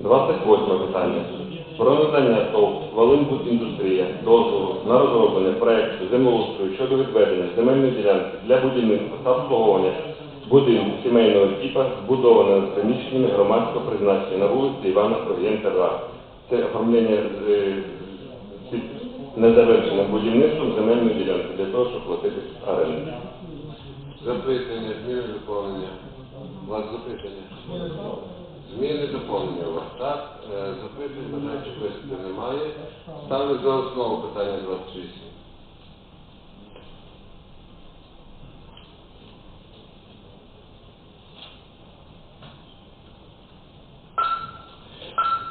28 питання. Про надання ТОВ «Волинбудіндустрія» дозволу на розроблення проекту землеустрою щодо відведення земельної ділянки для будівництва та обслуговування будинку сімейного типу, збудованого з приміщеннями громадського призначення на вулиці Івана Фургєнка 2. Це оформлення е, незавершеним будівництвом земельної ділянки для того, щоб платити оренду. Запитання, зміни доповнення. У вас запитання? Зміни доповнення вас, так? Е, Запитань, бажаючих виступити немає. Ставлю за основу питання 28.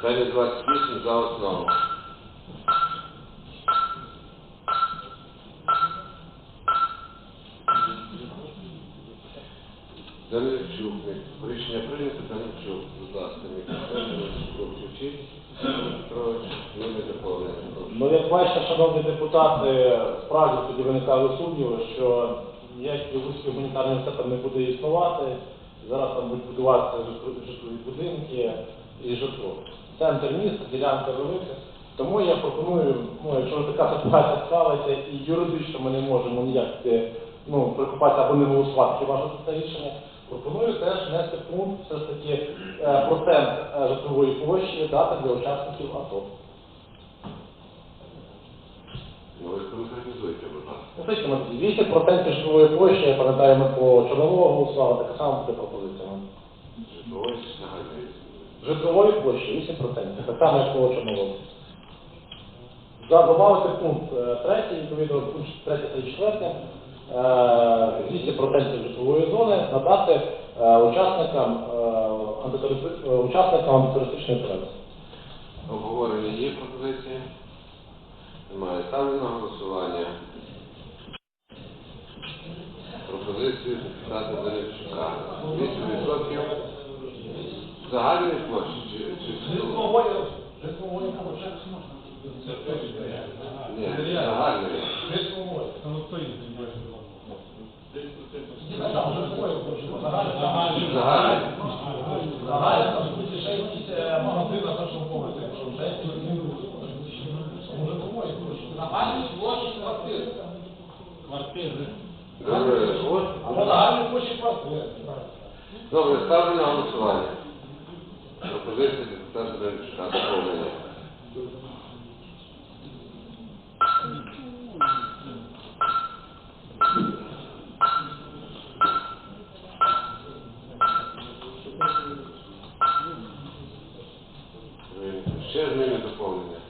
Питання 28 за основу. Данильчук, рішення прийнято, Данильчук, будь ласка, включіть. Петрович, ми не доповнення. Ну, як бачите, шановні депутати, справді тоді виникали сумніви, що ніякий Луцький гуманітарний університет не буде існувати. Зараз там будуть будуватися житлові будинки і житло. Центр міста, ділянка велика. Тому я пропоную, ну, якщо така ситуація склалася, і юридично ми не можемо ніяк е, ну, прикупатися або не голосувати, що це рішення, пропоную теж внести пункт все ж таки е, процент е, житлової площі дати для учасників АТО. Ну, ви конкретизуйте, будь ласка. Ну, слухайте, Матвій, 8% житлової площі, я пам'ятаю, ми по Чорнового голосували, така сама буде пропозиція. ну. Житлової загальної. Житлової площі 8%, так само, як по Чорнового. Добавити пункт е, третій, відповідно, пункт третій та четвертий, е, 200% житлової зони надати е, учасникам, е, е, учасникам антитерористичної операції. Обговорення є пропозиції? Немає. Ставлю на голосування. Пропозицію депутата Данильчука. 8% загальної площі чи, чи Житлової, житлової, Ні. Загально, буде ще якісь е, магазини на першому поверсі, якщо вже може думаю, загальні площі квартири. Квартири. Добре. Або загальні площі квартири. Добре, ставлю на голосування. Пропозиція депутата Данильчука. Доповнення. Ще зміни доповнення.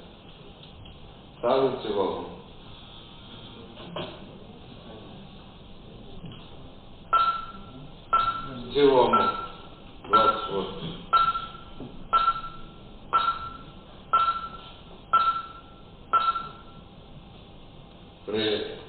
Ставлю в цілому. В цілому. 28. Прийнято.